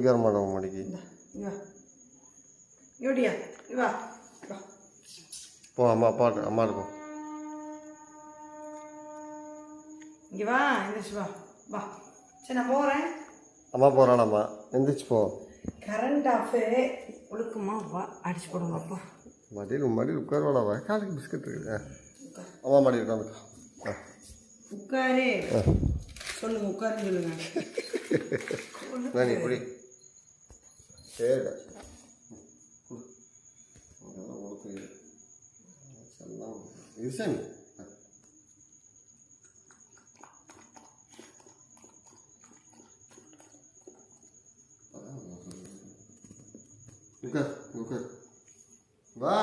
வா. இங்க வா. வா. போ அம்மா அப்பா அம்மா இருக்கும் இங்க வா எந்திரிச்சு வா. வா. சரி நான் போகிறேன் அம்மா போகிறானம்மா எந்திரிச்சு போ. கரண்ட் ஆஃபு ஒழுக்குமா வா அடிச்சு போடுங்க அப்பா. மடியில் மடியில் உட்காருவாடா காலுக்கு பிஸ்கட் இருக்குது ஆ. அம்மா மடி உட்காந்துக்கோ. உட்காரு. சொல்லுங்க உட்காருன்னு சொல்லுங்க. நான் இது சாமி உட்கார் உட்கார் வா.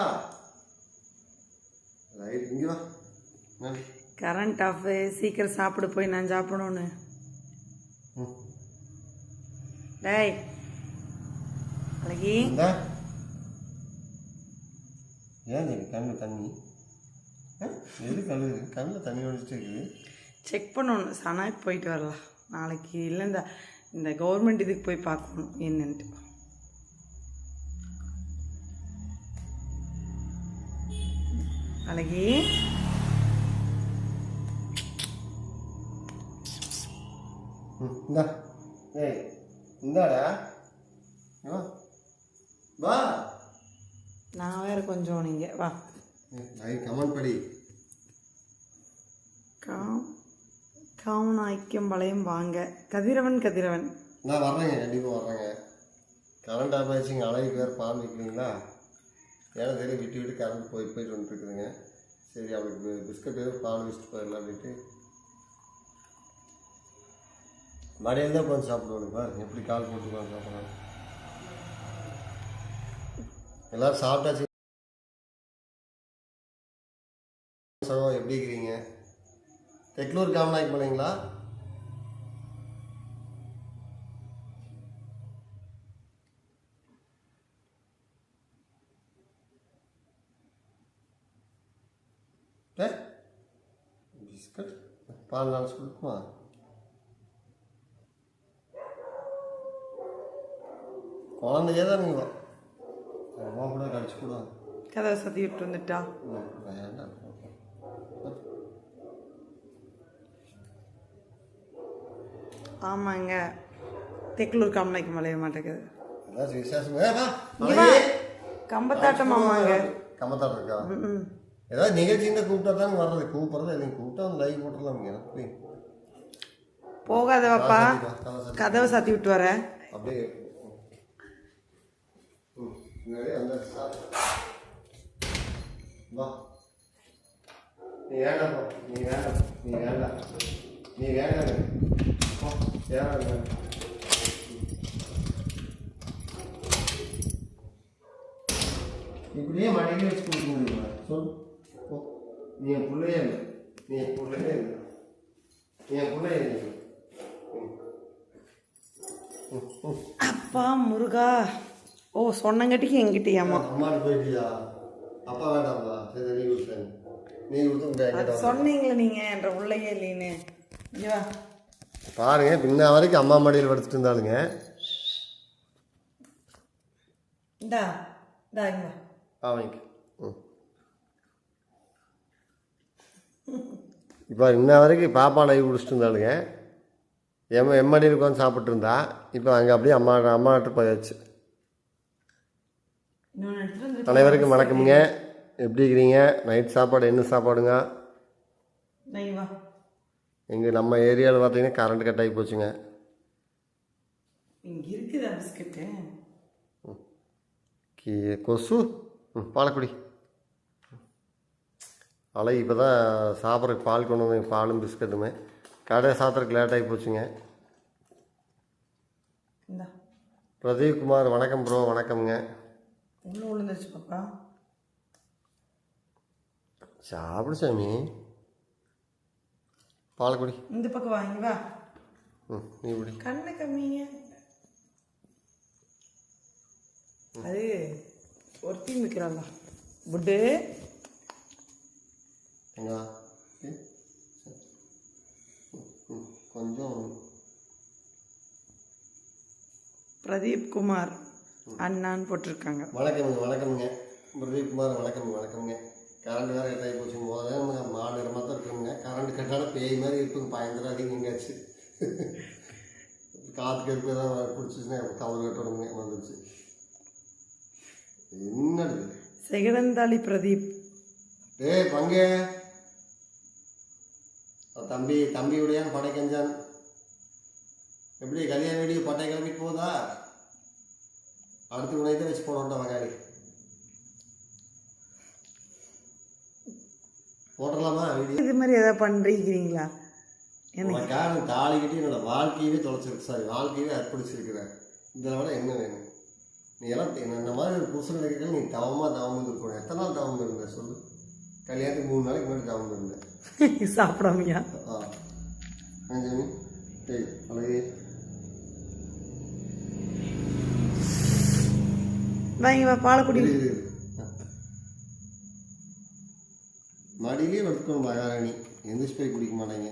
ரைட் இங்கே வா. நான் கரண்ட் ஆஃபு சீக்கிரம் சாப்பிட போய் நான் சாப்பிடணும்னு. டேய். இந்தா. ஏன் நீ கண்ணில் தண்ணி? எது கண்ணு? கண்ணில் தண்ணி ஒழிச்சிட்டு இருக்குது. செக் பண்ணணும். சனாக்கு போயிட்டு வரலாம். நாளைக்கு இல்லை இந்த இந்த கவர்மெண்ட் இதுக்கு போய் பார்க்கணும். என்னன்ட்டு. அழகி இந்தா. ஏய் இந்தாடா. வா. நான் வேற கொஞ்சம் நீங்கள் வா. ஐ கமெண்ட் படி. காம் காமன் ஐக்கியம் வளையம் வாங்க. கதிரவன் கதிரவன். நான் வர்றேங்க கண்டிப்பாக வர்றேங்க. கரண்ட் ஆஃப் ஆயிடுச்சு இங்கே அழகுக்கு வேறு பால் வைக்கிறீங்களா? ஏன்னா தெரியும் விட்டு விட்டு கரண்ட் போய் போயிட்டு வந்துட்டுருக்குதுங்க. சரி அவளுக்கு பிஸ்கட்டு பால் வச்சுட்டு போயிடலாம் அப்படின்ட்டு. மடியில் தான் உட்காந்து சாப்பிடுவாங்க பாரு எப்படி கால் போட்டு உட்காந்து சாப்பிட்றாங்க. எல்லோரும் சாப்பிட்டாச்சு. சகோ எப்படி இருக்கிறீங்க? தெக்லூர் காமநாய்க்கு போனீங்களா? பிஸ்கட்? பால் நாலு கொடுக்குமா குழந்தையே தான் நீங்கள் கூட கடிச்சு கூட கதவை சத்தி விட்டு வந்துட்டா வேண்டாம் ஆமாங்க தெக்கலூர் காமநாய்க்கு மலைய மாட்டேங்குது. கம்பத்தாட்டம் ஆமாங்க கம்மத்தாட்டம் இருக்கா ஏதாவது நிகழ்ச்சின்னு கூப்பிட்டா தான் வர்றது கூப்பிட்றது நீங்கள் கூப்பிட்டா லைவ் போட்டுடலாம் எனக்கு போகாதவாப்பா. கதவை சாத்தி விட்டு வர அப்படியே முன்னாடி அந்த வா நீ வேண்டாம் போ. நீ வேண்டாம் நீ வேண்டாம் நீ வேண்டாம் போ. வேண்டாம் இப்படியே மடியிலே வச்சு கொடுக்க முடியுமா சொல் நீ என் பிள்ளையே இல்லை நீ என் பிள்ளையே இல்லை நீ என் பிள்ளையே இல்லை. அப்பா முருகா ஓ சொன்னங்காட்டிக்கு எங்கிட்டயாமா அம்மாட்டு போயிட்டியா? அப்பா வேண்டாம்ப்பா சரி நீ கொடுத்தேன் நீ கொடுத்து சொன்னீங்களே நீங்க என்ற உள்ளையே இல்லைன்னு. பாருங்க பின்ன வரைக்கும் அம்மா மடியில் படுத்துட்டு இருந்தாளுங்க. இந்தா இந்தா இங்க அவங்க இப்போ இன்ன வரைக்கும் பாப்பா லைவ் குடிச்சிட்டு இருந்தாளுங்க. எம் எம்மடியில் உட்காந்து சாப்பிட்டு இருந்தா இப்போ அங்கே அப்படியே அம்மா அம்மாட்ட போயாச்சு. அனைவருக்கும் வணக்கமுங்க. எப்படி இருக்கிறீங்க? நைட் சாப்பாடு என்ன சாப்பாடுங்க? எங்கள் நம்ம ஏரியாவில் பார்த்தீங்கன்னா கரண்ட் கட் ஆகி போச்சுங்க. இங்க இருக்குதா பிஸ்கட்டு? கீ கொசு? ம் பாலக்குடி. அழகு இப்போ தான் சாப்பிட்றதுக்கு பால் கொண்டு வந்து பாலும் பிஸ்கட்டுமே. கடை சாப்பிட்றதுக்கு லேட் ஆகி போச்சுங்க. பிரதீப் குமார் வணக்கம் ப்ரோ வணக்கம்ங்க. உள்ள விழுந்துருச்சு பாப்பா. சாப்பிடு சாமி. பாலக்குடி இந்த பக்கம் வா இங்க வா. ம் நீ கண்ணை கம்மிங்க. அது ஒருத்தி மிக்கிறாங்க புட்டு. கொஞ்சம். பிரதீப் குமார். அண்ணான்னு போட்டிருக்காங்க. வணக்கமுங்க வணக்கமுங்க. பிரதீப் குமார் வணக்கம் வணக்கமுங்க. கரண்ட் வேறு கட்டாகி போச்சு முதல்ல நம்ம மாநிலமாக தான் இருக்குங்க. கரண்ட் கட்டான பேய் மாதிரி இருக்குங்க. பயந்துடாதீங்க எங்கேயாச்சு காற்று கருப்பு ஏதாவது பிடிச்சிச்சுன்னா கவர் கட்டணுங்க வந்துருச்சு. என்னது? செகடந்தாளி பிரதீப். டேய் பங்கு. தம்பி தம்பியுடைய படை கஞ்சான் எப்படி கல்யாண வீடியோ பட்டை கிளம்பிட்டு போதா? அடுத்த உனையத்தை வச்சு போனோம்டா வகாடி போட்டுடலாமா வீடியோ இது மாதிரி எதாவது பண்ணுறீங்களா உனக்காக தாலி கட்டி என்னோட வாழ்க்கையவே தொலைச்சிருக்கு. சாரி வாழ்க்கையவே அர்ப்பணிச்சிருக்கிறேன் இதில் விட என்ன வேணும்? நீ எல்லாம் இந்த மாதிரி ஒரு புருஷன் கிடைக்கிறதுல நீ தவமாக தவம் இருக்கணும் எத்தனை நாள் தவம் இருந்த சொல்லு. கல்யாணத்துக்கு மூணு நாளைக்கு முன்னாடி தவம் இருந்தேன். சாப்பிடாமையா? ஆ. அஞ்சமி டேய் அழகே வாங்க பாலக்குடி. மடியிலே படுத்துக்கணும் மகாராணி எந்திரிச்சு போய் குடிக்க மாட்டாங்க?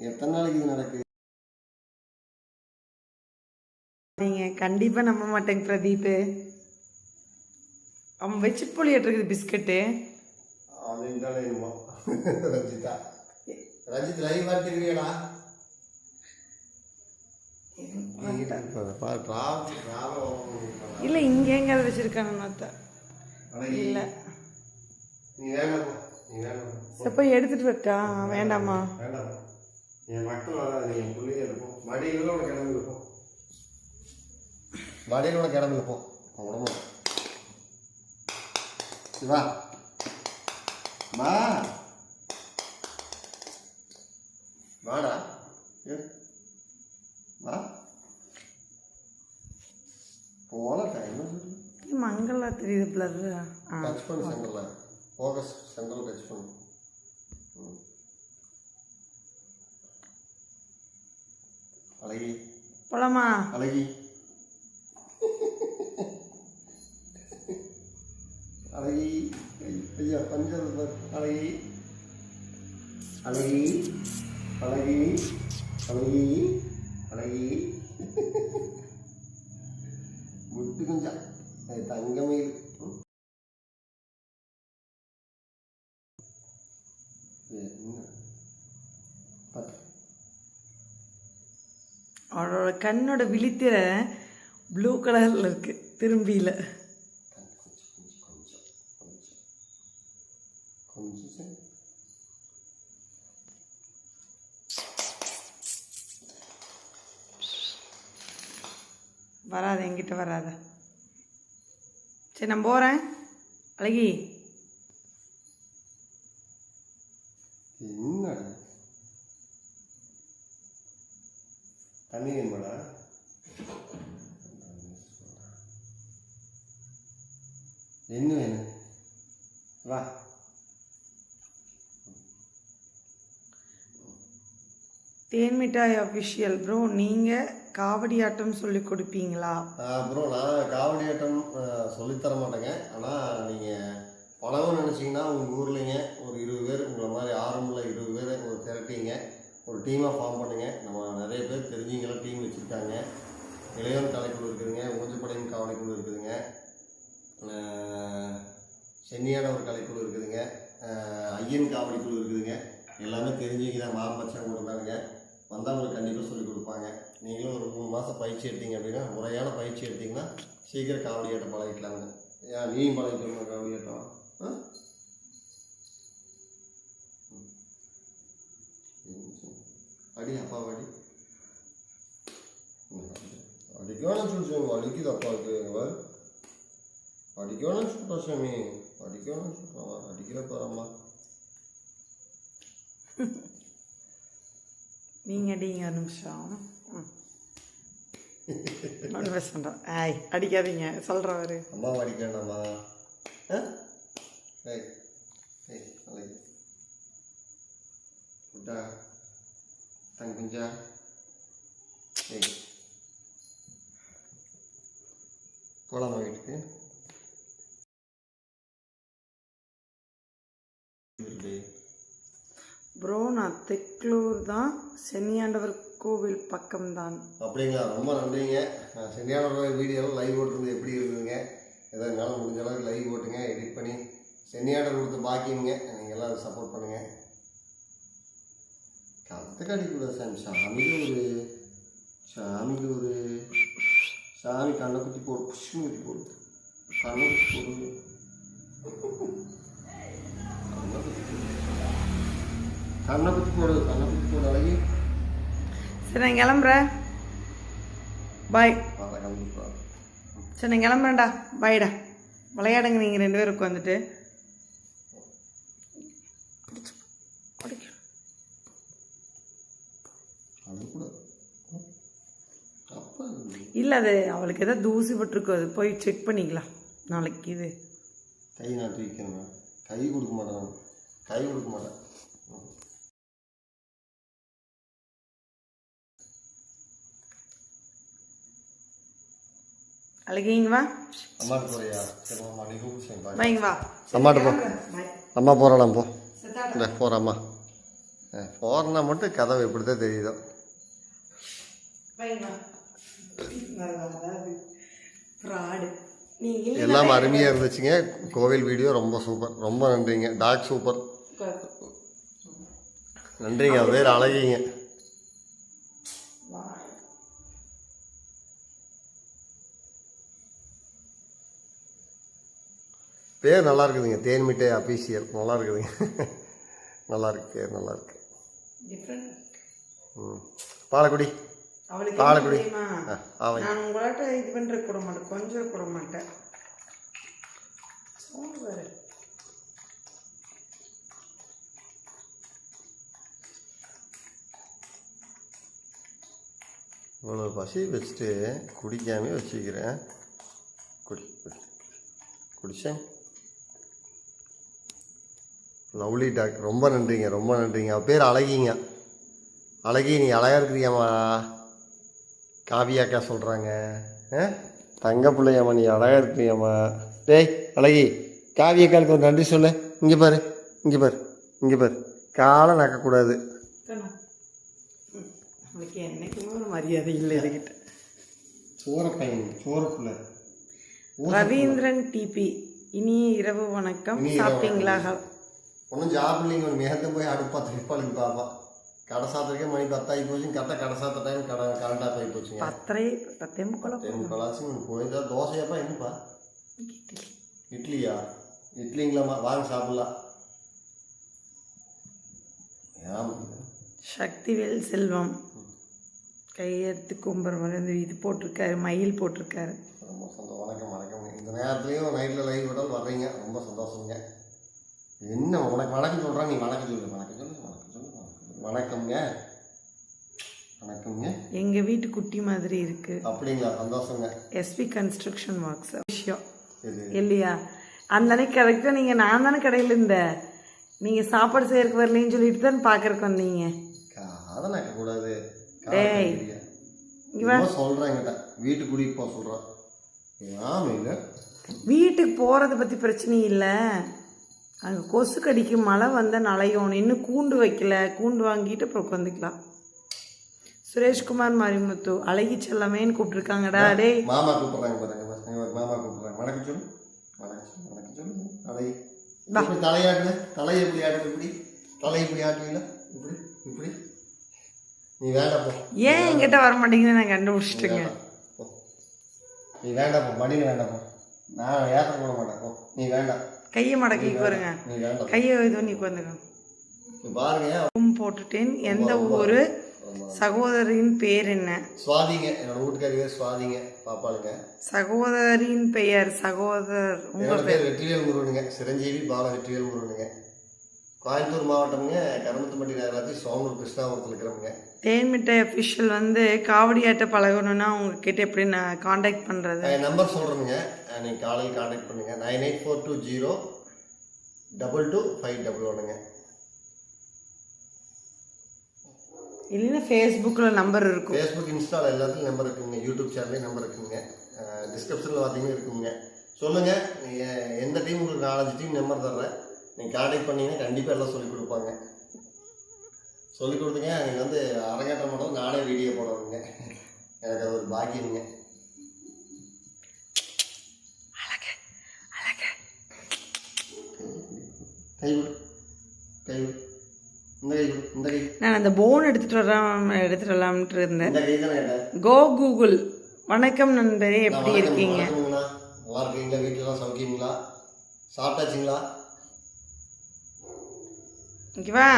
எத்தனை நாளைக்கு இது நடக்குது நீங்கள் கண்டிப்பாக நம்ப மாட்டேங்க பிரதீப் அவன் வச்சு புளியட்டு இருக்குது பிஸ்கட்டு. என்னமோ. ரஞ்சிதா. ரஞ்சித் லைவ் பார்த்துக்கிறியடா இல்லை இங்கே எங்கே வச்சுருக்காங்க இல்லை. நீ வேண்டாம் நீ வேண்டாம் சரி போய் எடுத்துகிட்டு வரட்டா. வேண்டாமா? என் மக்கள் வராது என் பிள்ளைய இருக்கும் மடியில் உனக்கு கிளம்பி இருக்கும் மடியில் உனக்கு கிளம்பி இருக்கும் உடம்பு வா. வா வாடா. போல டைம் மங்களா தெரியுது பிளர் டச் பண்ணு சென்டரில் ஃபோக்கஸ் சென்டரில் டச் பண்ணு. அழகி போலாமா அழகி அழகி ஐயா பஞ்சல் பார். அழகி அழகி அழகி அழகி அழகி முட்டு கொஞ்சம் அது தங்கமயில் அவளோட கண்ணோட விழித்திர ப்ளூ கலரில் இருக்கு. திரும்பியில. வராத என்கிட்ட வராத. சரி நான் போகிறேன் அழகி என்னடா தண்ணி வேணுமாடா என்ன வேணும் வா தேன் அஃபிஷியல் ப்ரோ நீங்கள் காவடி ஆட்டம் சொல்லி கொடுப்பீங்களா? ப்ரோ நான் காவடி ஆட்டம் ஆஹ், சொல்லித்தர மாட்டேங்க. ஆனால் நீங்கள் பணம்னு நினச்சிங்கன்னா உங்கள் ஊர்லேங்க ஒரு இருபது பேர் உங்களை மாதிரி ஆரம்புள்ள இருபது பேர் ஒரு திரட்டிங்க. ஒரு டீமாக ஃபார்ம் பண்ணுங்க. நம்ம நிறைய பேர் தெரிஞ்சவங்களாம் டீம் வச்சுருக்காங்க. இளையோர் கலைக்குழு இருக்குதுங்க ஊஞ்சப்படையின் காவடிக்குழு இருக்குதுங்க. சென்னியான ஒரு கலைக்குழு இருக்குதுங்க. ஐயன் காவடிக்குழு இருக்குதுங்க. எல்லாமே தெரிஞ்சவங்க தான் மாம்பச்சம் கொடுத்தாங்க வந்தவங்களுக்கு கண்டிப்பாக சொல்லிக் கொடுப்பாங்க. நீங்களும் ஒரு மூணு மாதம் பயிற்சி எடுத்தீங்க அப்படின்னா முறையான பயிற்சி எடுத்தீங்கன்னா சீக்கிரம் காவடி ஆட்டம் பழகிக்கலாங்க. ஏன் நீ பழகிக்கணும் காவடி ஆட்டம்? ஆ? ம். அடி அப்பா அடி. வேணாம் சொல்லுங்க வலிக்குது அப்பாவுக்கு அவர் அடிக்க வேணாம் சொல்லிட்டா சாமி வேணாம் சொல்கிறான் அடிக்கிற பாரம்மா நீங்கள் அடிங்க ஒரு நிமிஷம். ஒன்று பேசுகிறோம் ஆய் அடிக்காதீங்க. சொல்கிறவர் அம்மா அடிக்கணும்மா. குட்டா தங்க குஞ்சா. ஏய். போலாமா வீட்டுக்கு? ப்ரோ நான் தெக்லூர் தான். சென்னியாண்டவர் கோவில் பக்கம்தான். அப்படிங்களா? ரொம்ப நன்றிங்க. நான் சென்னியானோட வீடியோவில் லைவ் ஓட்டுறது எப்படி இருக்குதுங்க ஏதோ என்னால் முடிஞ்ச அளவுக்கு லைவ் போட்டுங்க எடிட் பண்ணி. சென்னியாடர் கொடுத்து பாக்கிங்க நீங்கள் எல்லாம் சப்போர்ட் பண்ணுங்கள் கத்துக்காடி கூட சாமி? சாமிக்கு ஒரு சாமிக்கு ஒரு சாமி கண்ணை குத்தி போடு புஷ்னு குத்தி போடு. கண்ணை குத்தி போடு. கண்ணை குத்தி போடு கண்ணை குத்தி போடு அழகி. சரி நான் கிளம்புறேன். பாய் சரி நான் கிளம்புறேன்டா. பாய்டா விளையாடுங்க நீங்கள் ரெண்டு பேரும் உட்காந்துட்டு அது கூட அப்போ இல்லை அது அவளுக்கு ஏதோ தூசி பட்டிருக்கும் அது போய் செக் பண்ணிக்கலாம். நாளைக்கு இது. கை நாட்டி வைக்கிறேன் கை கொடுக்க மாட்டேன் நான். கை கொடுக்க மாட்டேன். கூப்பிட்டு சரி பாய் வைங்க வா அம்மாட்ட போ அம்மா போகிறாளாம் போ இல்லை போகிறம்மா போகிறனா மட்டும் கதவு எப்படி தான் தெரியுதோ எல்லாம் அருமையாக இருந்துச்சுங்க கோவில் வீடியோ ரொம்ப சூப்பர் ரொம்ப நன்றிங்க டாக் சூப்பர் நன்றிங்க அது பேர் அழகிங்க பேர் நல்லா இருக்குதுங்க தேன் மிட்டாய் அபிஷியல் நல்லா இருக்குதுங்க நல்லா இருக்கு பேர் நல்லா இருக்கு டிஃப்ரெண்ட் ம் பாலக்குடி. பாலக்குடி. நான் இது பண்ணுற கூட மாட்டேன். கொஞ்சம் கூட மாட்டேன். இவ்வளோ பசி வச்சுட்டு குடிக்காமே வச்சுக்கிறேன். குடி குடி. குடிச்சேன். லவ்லி டாக்டர் ரொம்ப நன்றிங்க ரொம்ப நன்றிங்க. அவ பேர் அழகிங்க. அழகி நீ அழகா இருக்கிறியாம்மா. காவியாக்கா சொல்கிறாங்க தங்க பிள்ளையாம்மா நீ அழகா இருக்கிறியாம்மா. டேய் அழகி காவியக்காளுக்கு ஒரு நன்றி சொல்லு. இங்கே பாரு இங்கே பாரு இங்கே பாரு. காலை நக்கக்கூடாது. என்னைக்குமே ஒரு மரியாதை இல்லை இதுகிட்ட சோற பையன் சோற பிள்ளை ரவீந்திரன் டிபி இனிய இரவு வணக்கம். சாப்பிட்டீங்களா? ஒன்றும் ஜாப் இல்லைங்க. ஒரு மேகத்தை போய் அடுப்பா திருப்பாளுக்கு பாப்பா. கடை சாத்திரக்கே மணி பத்தாகி போச்சு கரெக்டாக கடை சாத்த டைம் கடை கரண்டாக போய் போச்சுங்க. பத்தரை பத்தே முக்கால டைம் கலாச்சும் போயிருந்தா தோசையாப்பா என்னப்பா? இட்லியா? இட்லிங்களாம்மா வாங்க சாப்பிடலாம். சக்திவேல் செல்வம். கையெடுத்து கும்புற மாதிரி இது போட்டிருக்காரு மயில் போட்டிருக்காரு. ரொம்ப சந்தோஷம். வணக்கம் வணக்கம் இந்த நேரத்துலையும் நைட்டில் லைவ் விடால் வர்றீங்க. ரொம்ப சந்தோஷங்க. என்ன உனக்கு வணக்கம் சொல்கிறேன் நீ வணக்கம் சொல்லு வணக்கம் சொல்லு வணக்கம் சொல்லு வணக்கம் சொல்லு. வணக்கம்ங்க. வணக்கம்ங்க. எங்க வீட்டு குட்டி மாதிரி இருக்கு. அப்படிங்களா? சந்தோஷங்க. எஸ்பி கன்ஸ்ட்ரக்ஷன் ஒர்க்ஸ் விஷயம். இல்லையா? அந்த அன்னைக்கு கரெக்டாக நீங்கள் நான் தானே கடையில் இருந்தேன். நீங்கள் சாப்பாடு செய்யறதுக்கு வரலைன்னு சொல்லிட்டு தான் பார்க்கறக்கு வந்தீங்க. காதை நக்கக்கூடாது டேய். இவன் சொல்கிறேன் என்கிட்ட. வீட்டுக்கு கூட்டிகிட்டு போக சொல்கிறான் வீட்டுக்கு போகிறத பற்றி பிரச்சனை இல்லை. கொசு கடிக்கும் மழை வந்தால் நலையும் இன்னும் கூண்டு வைக்கல கூண்டு வாங்கிட்டு அப்புறம் உட்காந்துக்கலாம் சுரேஷ்குமார் மாரிமுத்து அழகி செல்லமேன்னு கூப்பிட்டுருக்காங்கடா டேய். மாமா கூப்பிட்றாங்க பாருங்க மாமா கூப்பிட்றாங்க. வணக்கம் சொல்லு வணக்கம் சொல்லு வணக்கம் சொல்லு. தலை இப்படி தலையாட்டுல தலையை இப்படி ஆட்டு இப்படி? தலை இப்படி ஆட்டுவீங்களா இப்படி இப்படி. நீ வேண்டாம் ஏன் என்கிட்ட வர மாட்டேங்குது நான் கண்டுபிடிச்சிட்டுங்க. நீ வேண்டாம் மடியில் வேண்டாம் நான் ஏற்ற போட மாட்டேன். போ. நீ வேண்டாம். கையை மடக்கி பாருங்க. கையை இது பண்ணி உட்காந்துங்க நீ பாருங்க. போட்டுட்டேன். எந்த ஊர்? சகோதரின் பேர் என்ன? சுவாதிங்க. என்னோட வீட்டுக்காரி பேர் சுவாதிங்க. பாப்பாளுங்க. சகோதரின் பெயர் சகோதரர். உங்க பேர்? வெற்றிவேல் முருகனுங்க. சிரஞ்சீவி பால வெற்றிவேல் முருகனுங்க. கோயம்புத்தூர் மாவட்டம்ங்க கருமத்தம்பட்டி நகராட்சி சோமூர் கிருஷ்ணாபுரத்தில் இருக்கிறவங்க. தேன்மிட்டை அஃபிஷியல் வந்து காவடியாட்ட பழகணும்னா உங்ககிட்ட எப்படி நான் காண்டாக்ட் பண்ணுறது என் நம்பர் சொல்கிறேனுங்க நீங்கள் காலையில் காண்டாக்ட் பண்ணுங்கள் nine eight four two zero double two five double ஒன்றுங்க இல்லைன்னா ஃபேஸ்புக்கில் நம்பர் இருக்கும். ஃபேஸ்புக் இன்ஸ்டால் எல்லாத்துலையும் நம்பர் இருக்குங்க. யூடியூப் சேனல்லையும் நம்பர் இருக்குங்க. டிஸ்கிரிப்ஷனில் பார்த்தீங்கன்னா இருக்குங்க. சொல்லுங்கள் எந்த டீம் உங்களுக்கு நாலஞ்சு டீம் நம்பர் தர்றேன். நீங்கள் காண்டாக்ட் பண்ணீங்கன்னா கண்டிப்பாக எல்லாம் சொல்லிக் கொடுப்பாங்க. சொல்லி கொடுத்துங்க நீங்கள் வந்து அரங்கேற்றம் மட்டும் நானே வீடியோ போடணுங்க. எனக்கு அது ஒரு பாக்கியமுங்க. கை விடு கை விடு இந்த கை விடு இந்த கை. நான் அந்த போன் எடுத்துட்டு வரலாம் எடுத்துட்டு வரலாம்ட்டு இருந்தேன். இந்த கை கூகுள் வணக்கம் நண்பரே எப்படி இருக்கீங்க. நல்லா இருக்கீங்களா? வீட்டிலலாம் சமைக்கீங்களா சாப்பிட்டாச்சுங்களா? ஓகேவா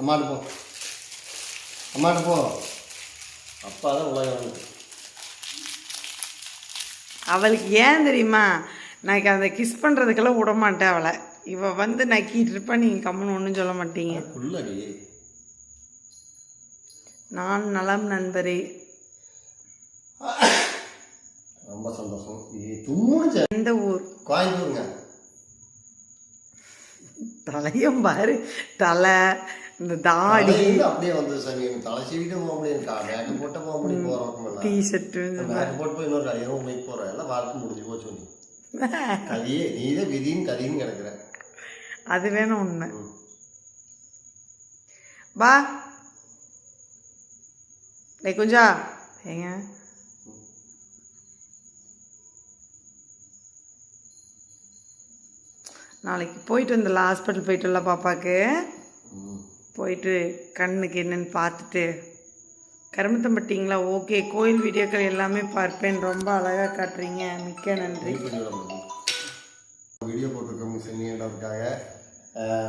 அம்மாட்டு போ. அம்மாட்டு போ. அப்பா தான் உலகம் அவளுக்கு ஏன் தெரியுமா? நான் அந்த கிஸ் பண்ணுறதுக்கெல்லாம் விட மாட்டேன் அவளை. இவ வந்து நக்கிட்டு இருப்பா நீங்கள் கம்முன்னு ஒன்றும் சொல்ல மாட்டீங்க. நான் நலம் நண்பரே. ரொம்ப சந்தோஷம். எந்த ஊர்? கோயம்புத்தூருங்க. தலையும் பாரு. தலை இந்த தாடி. அப்படியே வந்து சாமி தலை சீவிட்டு போக முடியும். மேக்கப் போட்டு போக முடியும். போகிறோம் டிஷர்ட்டு மேக்கப் போட்டு போய் இன்னொரு கல்யாணம் போய் போகிறேன் எல்லாம் வாழ்க்கை முடிஞ்சு போச்சு நீ கதையே நீ தான் விதின்னு கதைன்னு கிடக்குற. அது வேணும் உண்மை. பா டேய் குஞ்சா. ஏங்க? நாளைக்கு போயிட்டு வந்துடலாம் ஹாஸ்பிட்டல் போயிட்டு வரலாம் பாப்பாவுக்கு போயிட்டு கண்ணுக்கு என்னன்னு பார்த்துட்டு. கருமத்தம்பட்டிங்களா? ஓகே கோயில் வீடியோக்கள் எல்லாமே பார்ப்பேன். ரொம்ப அழகாக காட்டுறீங்க. மிக்க நன்றி. வீடியோ போட்டிருக்கோம் சென்னியண்டதுக்காக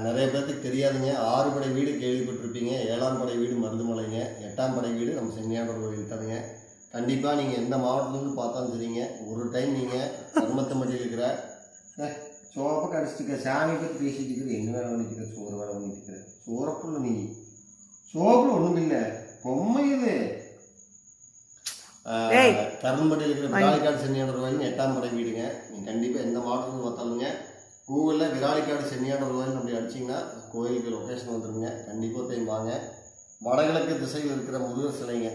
நிறைய பேர்த்துக்கு தெரியாதுங்க. ஆறு படை வீடு கேள்விப்பட்டிருப்பீங்க. ஏழாம் படை வீடு மருதுமலைங்க. எட்டாம் படை வீடு நம்ம சென்னியாண்டவர் கோயில் தானுங்க. கண்டிப்பாக நீங்கள் எந்த மாவட்டத்துலேருந்து பார்த்தாலும் சரிங்க ஒரு டைம் நீங்கள் கருமத்தம்பட்டியில் இருக்கிற சோப்பை கடிச்சிட்டு சாமி பற்றி பேசிட்டு இருக்குது என்ன வேலை இருக்க சோறு வேலை இருக்கிற சோறப்புள்ள நீ சோப்பில் ஒன்றும் இல்லை பொம்மை இது. கரும்பட்டியில் இருக்கிற விராலிக்காடு சென்னியாண்டவர் கோயில் எட்டாம் படை வீடுங்க நீங்கள் கண்டிப்பாக எந்த மாவட்டத்துக்கு பார்த்தாலுங்க கூகுளில் விராலிக்காடு சென்னியாண்டவர் கோயில் அப்படி அடிச்சிங்கன்னா கோயிலுக்கு லொக்கேஷன் வந்துருங்க கண்டிப்பாக டைம் வாங்க வடகிழக்கு திசையில் இருக்கிற முருகர் சிலைங்க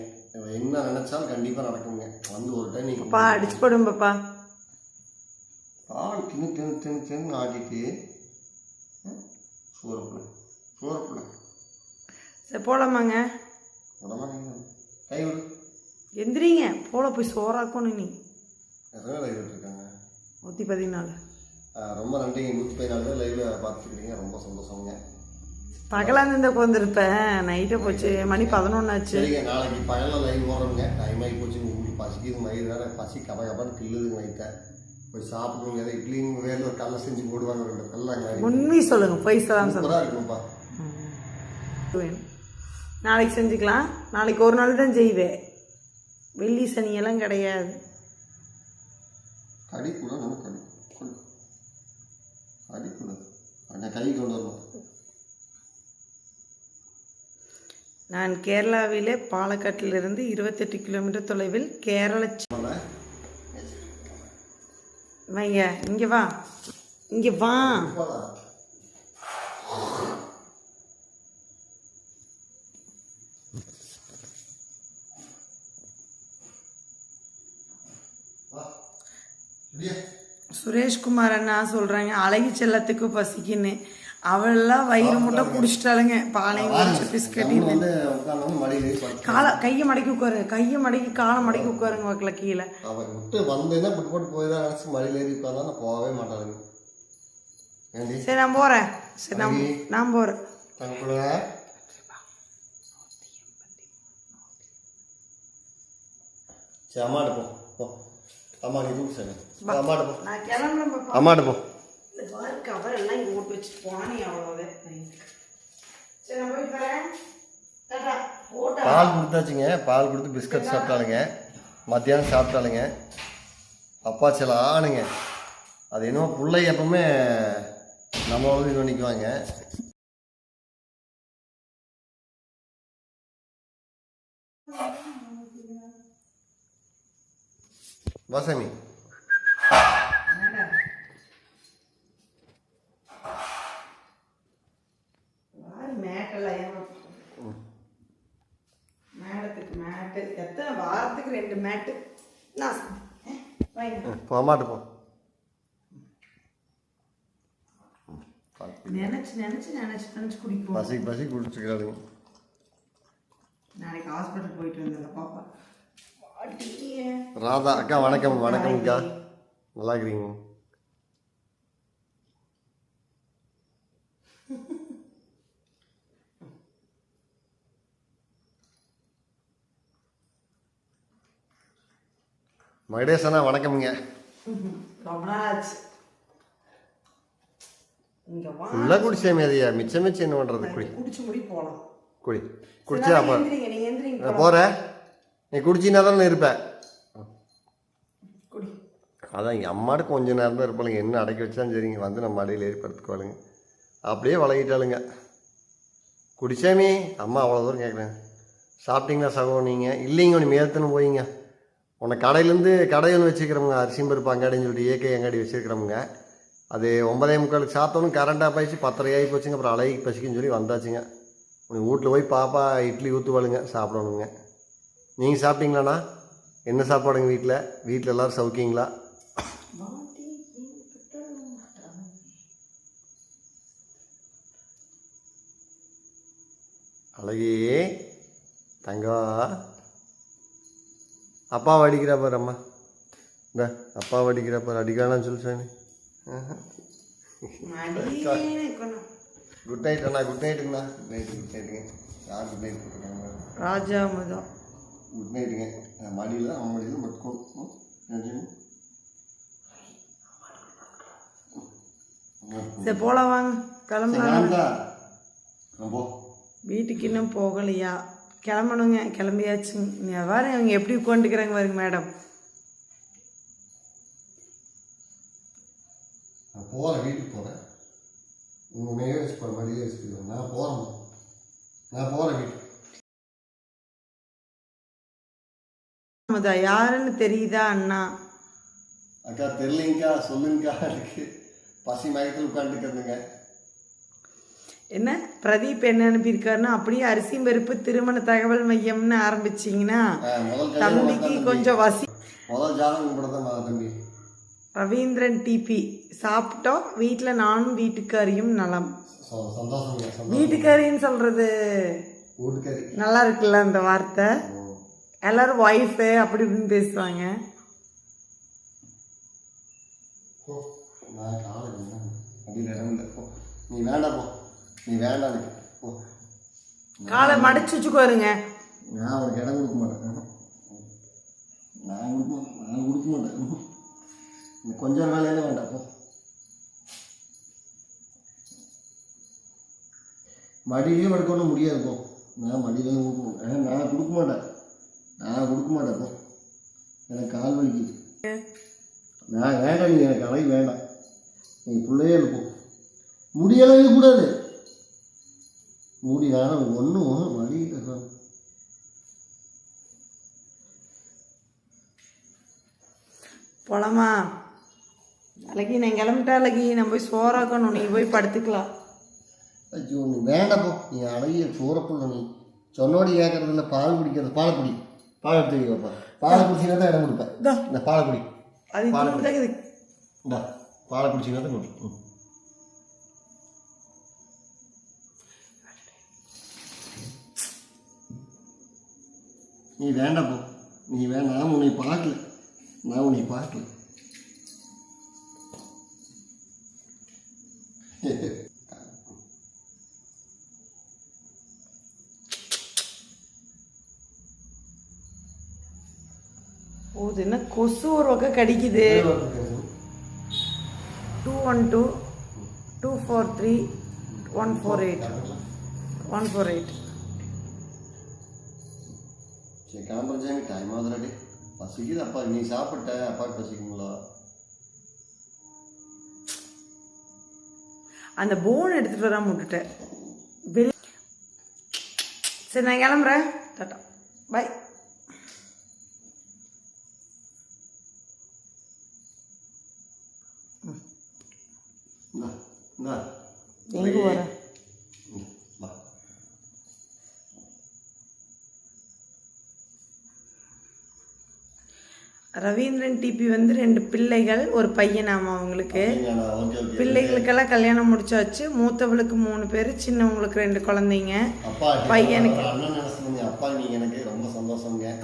என்ன நினைச்சாலும் கண்டிப்பாக நடக்குங்க வந்து ஒரு டைம் நீங்கள் அடிச்சு போடும் பாப்பா தின்னு தின்னு தின்னு தின்னு ஆடிட்டு சோறப்புல சோறப்புல சரி போலாமாங்க? உடம்பா கை விடு. எந்திரிங்க. போல போய் சோறாக்கணும் நீ எத்தனை லைவ் இருக்காங்க? நூற்றி பதினாலு. ரொம்ப நன்றிங்க நூற்றி பதினாலு லைவ்ல பார்த்துருக்கீங்க ரொம்ப சந்தோஷங்க. பகலாந்து இந்த உட்காந்துருப்பேன் நைட்டே போச்சு. மணி பதினொன்னாச்சு சரிங்க நாளைக்கு பகலில் லைவ் போடுறோங்க டைம் ஆகி போச்சு உங்களுக்கு பசிக்குது மயிறு வேற பசி கப கபான்னு கிள்ளுதுங்க வயிற்ற போய் சாப்பிடுங்க ஏதோ இட்லிங்க வேலை ஒரு கல்லை செஞ்சு போடுவாங்க. ரெண்டு கல்லாங்க உண்மை சொல்லுங்க. பொய் சொல்லாம சொல்லுங்க. சூப்பராக இருக்கும்ப்பா. வேணும் நாளைக்கு செஞ்சுக்கலாம். நாளைக்கு ஒரு நாள் தான் செய்வேன். வெள்ளி சனியெல்லாம் கிடையாது. கடி கூட நம்ம கடி. கொடு. கடி. அந்த கை கொண்டு வரணும். நான் கேரளாவிலே பாலக்காட்டிலிருந்து இருபத்தெட்டு கிலோமீட்டர் தொலைவில் கேரள? வைங்க இங்கே வா. இங்கே வா. சுரேஷ்குமார் அண்ணா சொல்கிறாங்க அழகி செல்லத்துக்கு பசிக்குன்னு. அவளெல்லாம் வயிறு முட்டை குடிச்சிட்டாளுங்க. பானையும் குடிச்சு பிஸ்கட். காலை கையை மடக்கி உட்காருங்க கையை மடக்கி காலை மடக்கி உட்காருங்க வாக்கில் கீழே. அவன் விட்டு வந்தேன்னா போட்டு போய் தான் நினச்சி மடியில ஏறி உட்காந்தா நான் போகவே மாட்டானுங்க ஏண்டி? சரி நான் போகிறேன் சரி நான் நான் போகிறேன் சரி அம்மாட்ட போ. அம்மா நீ சரி. அம்மாட்ட போ. அம்மாட்ட போ. இந்த பாரு கவர் எல்லாம் இங்கே ஓட்டு வச்சுட்டு போனே அவ்வளோவே சரி நான் போயிட்டு வரேன். பால் கொடுத்தாச்சுங்க. பால் கொடுத்து பிஸ்கட் சாப்பிட்டாளுங்க. மத்தியானம் சாப்பிட்டாளுங்க. அப்பா சில ஆணுங்க அது என்னமோ பிள்ளை எப்பவுமே நம்மளோட இது பண்ணிக்குவாங்க வாசாமி பாரு மேடத்துக்கு மேட்டு எத்தனை வாரத்துக்கு ரெண்டு மேட்டு? நான் வைங்க. போ நினைச்சு நினைச்சு நினைச்சு நினைச்சு குடிப்போம் பசி பசி குடிச்சுக்கிறாளுங்க நாளைக்கு ஹாஸ்பிட்டல் போயிட்டு வந்தல பாப்பா. ராதா அக்கா வணக்கம் வணக்கம் அக்கா. நல்லா இருக்கிறீங்க. மகடேசனா வணக்கம்ங்க. ரொம்ப நாள் ஆச்சு இங்க வா. ஃபுல்லாக குடிச்சேன் மேதையா மிச்சம் மிச்சம் என்ன பண்ணுறது குடி. குடிச்சு முடி போலாம். குடி. குடிச்சா அப்போ நான் போகிறேன் நீ குடிச்சின்னா தான் இருப்பேன். அதான் எங்கள் அம்மாட்ட கொஞ்ச நேரம் தான் இருப்பாளுங்க. என்ன அடக்கி வச்சாலும் சரிங்க வந்து நம்ம மடியில் ஏறி படுத்துக்குவாளுங்க அப்படியே வளகிட்டாளுங்க குடிச்சாமி. அம்மா அவ்வளோ தூரம் கேட்குறேன். சாப்பிட்டீங்களா சகோ நீங்கள் இல்லைங்க உன்னை மேத்துன்னு போயிங்க உன்னை கடையிலேருந்து கடை ஒன்று வச்சுக்கிறவங்க அரிசியும் பருப்பு அங்காடின்னு சொல்லிட்டு இயற்கை அங்காடி வச்சுருக்கிறவங்க அது ஒன்பதே முக்காலுக்கு சாப்பிட்டோன்னு கரண்டாக போயிடுச்சு பத்தரை ஆகி போச்சுங்க அப்புறம் அழகி பசிக்குன்னு சொல்லி வந்தாச்சுங்க. உனக்கு வீட்டில் போய் பாப்பா இட்லி ஊற்றுவாளுங்க சாப்பிடணுங்க. நீங்கள் சாப்பிட்டீங்களாண்ணா? என்ன சாப்பாடுங்க வீட்டில்? வீட்டில் எல்லோரும் சௌக்கியங்களா அழகி தங்கம் அப்பாவை அடிக்கிறா பாரு அம்மா. இந்த அப்பாவை அடிக்கிறா பாரு. அடிக்கிறானான்னு சொல்லி சாமி. குட் நைட் அண்ணா குட் நைட்டுங்கண்ணா குட் நைட் குட் நைட்டுங்க யார் குட் நைட் போட்டுருக்காங்க ராஜா முதம் குட் நைட்டுங்க மடியில் அவன் மடியில் மட்டும் சரி போலாம் வாங்க. கிளம்பலாம். போ. வீட்டுக்கு இன்னும் போகலையா? கிளம்பணுங்க கிளம்பியாச்சுங்க பாரு அவங்க எப்படி உட்காந்துக்கிறாங்க பாருங்க மேடம் நான் போகிறேன் வீட்டுக்கு போகிறேன் உங்கள் மேலே வச்சு போகிற மடியிலே வச்சுக்கிறேன் நான் போகிறேன் நான் போகிறேன் வீட்டுக்கு. யாருன்னு தெரியுதா அண்ணா? அக்கா தெரியலைங்கக்கா சொல்லுங்கக்கா எனக்கு பசி மயக்கத்தில் உட்காந்துக்கிறதுங்க என்ன? பிரதீப் என்ன அனுப்பியிருக்காருன்னா அப்படியே அரிசி பருப்பு திருமண தகவல் மையம்னு ஆரம்பிச்சிங்கன்னா தம்பிக்கு. கொஞ்சம் வசி ரவீந்திரன் டிபி. சாப்பிட்டோம். வீட்டில் நானும் வீட்டுக்காரியும் நலம். வீட்டுக்காரின்னு சொல்றது நல்லா இருக்குல்ல அந்த வார்த்தை. எல்லாரும் ஒய்ஃபு அப்படி இப்படின்னு பேசுவாங்க. நீ வேண்டாம் நீ வேண்டாம் காலை மடிச்சு வச்சுக்கோருங்க நான் உனக்கு இடம் கொடுக்க மாட்டேன். நான் கொடுக்க மாட்டேன். நான் கொடுக்க மாட்டேன். கொஞ்சம் வேலையில வேண்டாம். போ. மடியிலையும் படுக்கணும் முடியாது போ. நான் மடியிலையும் கொடுக்க மாட்டேன். நான் கொடுக்க மாட்டேன். நான் கொடுக்க மாட்டேன் எனக்கு கால் வலிக்குது. நான் வேண்டாம் நீ எனக்கு அழகு வேண்டாம். நீ பிள்ளையே போ. முடியலவே கூடாது. மூடி வேணாம் ஒன்றும் வழி இல்லை போலாமா? அழகி நான் கிளம்பிட்டா அழகி நான் போய் சோறாக்கணும் நீ போய் படுத்துக்கலாம். ஐயோ நீ வேண்டாம் நீ அழகிய சூறப்புள்ள நீ. சொன்னோடி கேட்கறதில்ல பால் குடிக்கிறது பாலை குடி பால் எடுத்து வைப்பா பாலை குடிச்சினா தான் இடம் கொடுப்பேன். இந்த. பாலை குடி. அது பாலை குடிச்சினா தான் குடி நீ வேண்டாம் போ. நீ வேண்டாம் நான் உன்னை பார்க்கல. நான் உன்னை பார்க்கல. இது என்ன கொசு ஒரு பக்கம் கடிக்குது. Two one two two four three one four eight one four eight சரி கிளம்புற சாமி டைம் ஆகுதுடாடி பசிக்குது அப்பா. நீ சாப்பிட்ட அப்பாவுக்கு பசிக்குங்களா? அந்த போன் எடுத்துட்டு வராம விட்டுட்டேன். வெளி சரி நான் கிளம்புறேன். டாட்டா. பாய் எங்கே வரேன் ம், வா ரவீந்திரன் டிபி வந்து ரெண்டு பிள்ளைகள் ஒரு பையனாமா அவங்களுக்கு. பிள்ளைகளுக்கெல்லாம் கல்யாணம் முடிச்சாச்சு. மூத்தவளுக்கு மூணு பேர் சின்னவங்களுக்கு ரெண்டு குழந்தைங்க. பையனுக்கு.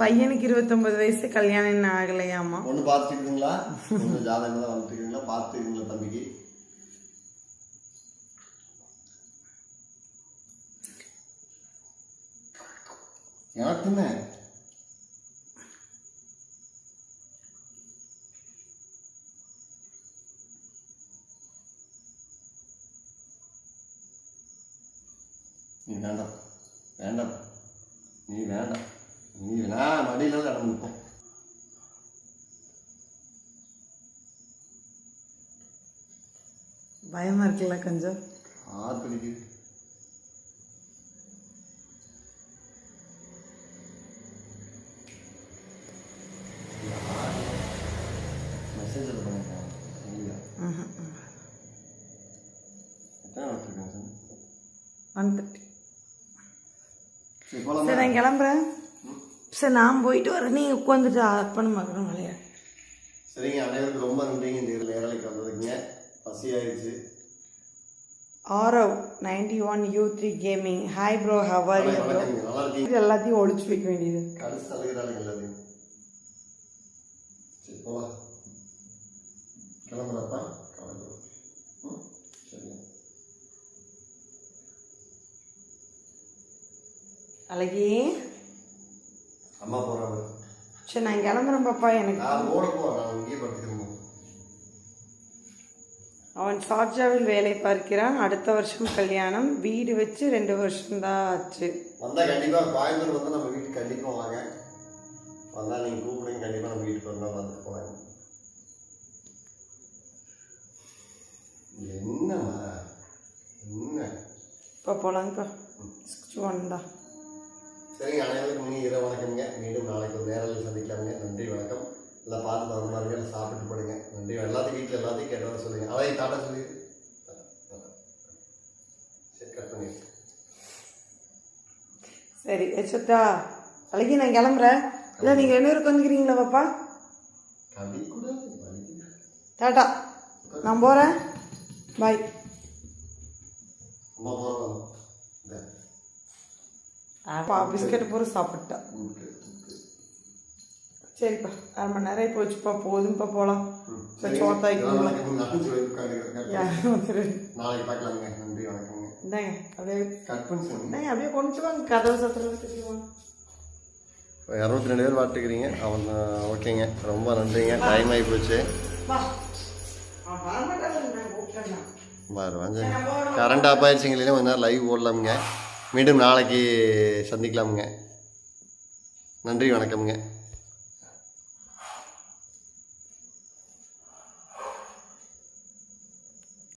பையனுக்கு இருபத்தொன்பது வயசு கல்யாணம் இன்னும் ஆகலையாமா? ஒன்று தான் வந்துட்டுருக்கீங்களா பார்த்துக்குங்களா தம்பிக்கு? எனக்குமே நீ வேண்டாம். வேண்டாம். நீ வேண்டாம். நீ நான் மடியில் நிற்போம் பயமா இருக்குல்ல கொஞ்சம்? ஆறு பிடிக்குது மெசேஜில் பண்ணிருக்கேன் இல்லையா எத்தனை வச்சுருக்கேன் சார் ஒன் தேர்ட்டி சரி நான் கிளம்புறேன். சரி நான் போயிட்டு வரேன். நீங்கள் உட்காந்துட்டு அர்ப்பணம் பார்க்குறோம் விளையாடு சரிங்க அனைவருக்கும் ரொம்ப நன்றிங்க. இந்த நேரலைக்கு வந்ததுக்குங்க பசி ஆயிடுச்சு Aarav ninety one U three gaming hi bro how are இருக்கீங்க? எல்லாத்தையும் ஒழிச்சு வைக்க வேண்டியது. கடிச்சு தழுகிறாளுங்க எல்லாத்தையும். சரி போகலாம் கிளம்புறப்பா கிளம்புறோம் ம் சரிங்க அழகி. அம்மா போகிறாங்க சரி நான் கிளம்புறேன் பாப்பா எனக்கு அவன் ஷார்ஜாவில் வேலை பார்க்கிறான். அடுத்த வருஷம் கல்யாணம். வீடு வச்சு ரெண்டு வருஷம்தான் ஆச்சு. வந்தால் கண்டிப்பாக கோயம்புத்தூர் வந்து நம்ம வீட்டுக்கு கண்டிப்பாக வாங்க. வந்தால் நீங்கள் கூப்பிடுங்க கண்டிப்பாக நம்ம வீட்டுக்கு வரணும் வந்துட்டு போவாங்க என்னம்மா? என்ன? இப்போ போலாங்கப்பா சிக்ஸ்டி ஒன் தான் சரிங்க அனைவருக்கும் இனி இரவு வணக்கம்ங்க. மீண்டும் நாளைக்கு ஒரு நேரில் சந்திக்கலாமுங்க. நன்றி வணக்கம். எல்லாம் பார்த்து எல்லாம் சாப்பிட்டு போடுங்க. நன்றி எல்லாத்தையும் வீட்டில் எல்லாத்தையும் கேட்டதாக சொல்லுங்க. அதையும் டாட்டா சொல்லி. சரி கட் சரி வச்சுட்டா அழகி நான் கிளம்புறேன். இல்லை நீங்கள் என்ன பேருக்கு வந்துக்கிறீங்களா பாப்பா. டாட்டா நான் போகிறேன் பாய். அம்மா போகிறோம் பிஸ்கட் பூரா சாப்பிட்டா. சரிப்பா அரை மணி நேரம் போச்சுப்பா போதும்ப்பா போகலாம் சரி. இந்தாங்க அப்படியே கட் பண்ணி இந்தாங்க அப்படியே கொண்டு வாங்க கதவு சத்திரம் இரநூத்தி ரெண்டு பேர் பார்த்துக்கிறீங்க. அவன் ஓகேங்க. ரொம்ப நன்றிங்க. டைம் ஆகி போச்சு. வா. அவன் வரமாட்டாங்க நான் கூப்பிட்டேன்னா. பாரு வந்து கரண்ட் ஆஃப் ஆயிடுச்சுங்களே கொஞ்ச நேரம் லைவ் போடலாமுங்க மீண்டும் நாளைக்கு சந்திக்கலாமுங்க. நன்றி வணக்கம்ங்க.